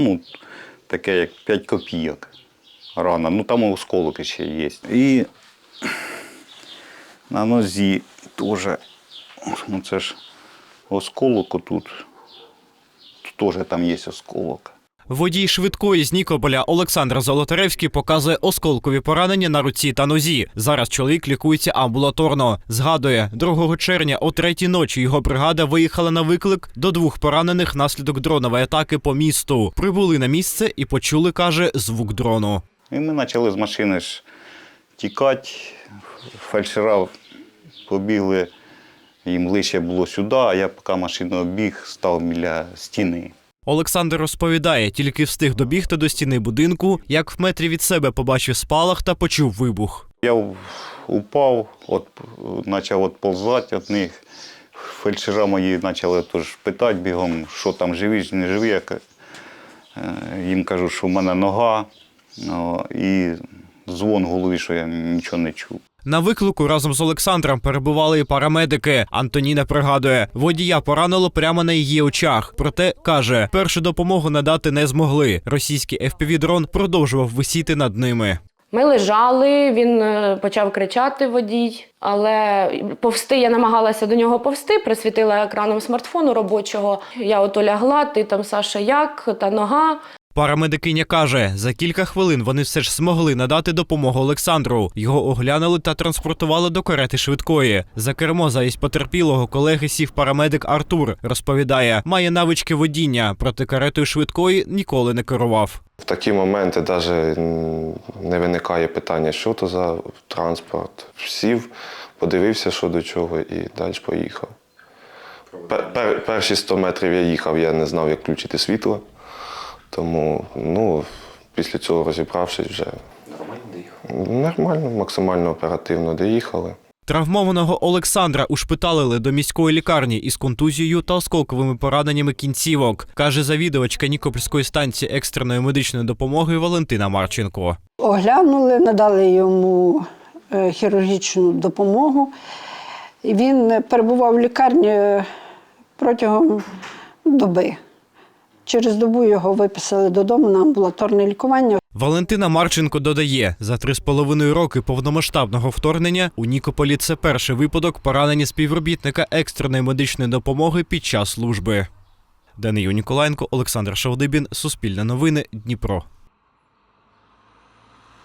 ну, таке як 5 копійок. Рана. Ну там осколок ще є. І на нозі теж. Ну це ж осколок. Тут теж там є осколок. Водій швидкої з Нікополя Олександр Золотаревський показує осколкові поранення на руці та нозі. Зараз чоловік лікується амбулаторно. Згадує, 2 червня о третій ночі його бригада виїхала на виклик до двох поранених внаслідок дронової атаки по місту. Прибули на місце і почули, каже, звук дрону. І ми почали з машини ж тікати. Фельдшера побігли, їм ближче було сюди, а я поки машину обіг, став біля стіни. Олександр розповідає, тільки встиг добігти до стіни будинку, як в метрі від себе побачив спалах та почув вибух. Я упав, от, почав відползати від них. Фельдшера мої почали теж питати бігом, що там живі, не живі. Я е, їм кажу, що в мене нога ну, і дзвон в голові, що я нічого не чув. На виклику разом з Олександром перебували і парамедики. Антоніна пригадує, водія поранило прямо на її очах. Проте каже, першу допомогу надати не змогли. Російський FPV-дрон продовжував висіти над ними. Ми лежали, він е, почав кричати водій, але повсти я намагалася до нього повсти, присвітила екраном смартфону робочого. Я ото лягла, ти там Саша, як та нога. Парамедикиня каже, за кілька хвилин вони все ж змогли надати допомогу Олександру. Його оглянули та транспортували до карети швидкої. За кермо замість потерпілого колеги сів парамедик Артур. Розповідає, має навички водіння, проте каретою швидкої ніколи не керував. В такі моменти навіть не виникає питання, що то за транспорт. Сів, подивився, що до чого, і далі поїхав. Пер- пер- перші 100 метрів я їхав, я не знав, як включити світло. Тому ну, після цього розібравшись вже нормально, максимально оперативно доїхали. Травмованого Олександра ушпиталили до міської лікарні із контузією та осколковими пораненнями кінцівок, каже завідувачка Нікопольської станції екстреної медичної допомоги Валентина Марченко. Оглянули, надали йому е, хірургічну допомогу. І Він перебував в лікарні протягом доби. Через добу його виписали додому на амбулаторне лікування. Валентина Марченко додає, за три з половиною роки повномасштабного вторгнення у Нікополі це перший випадок поранення співробітника екстреної медичної допомоги під час служби. Данию Ніколаєнко, Олександр Шавдибін, Суспільне новини, Дніпро.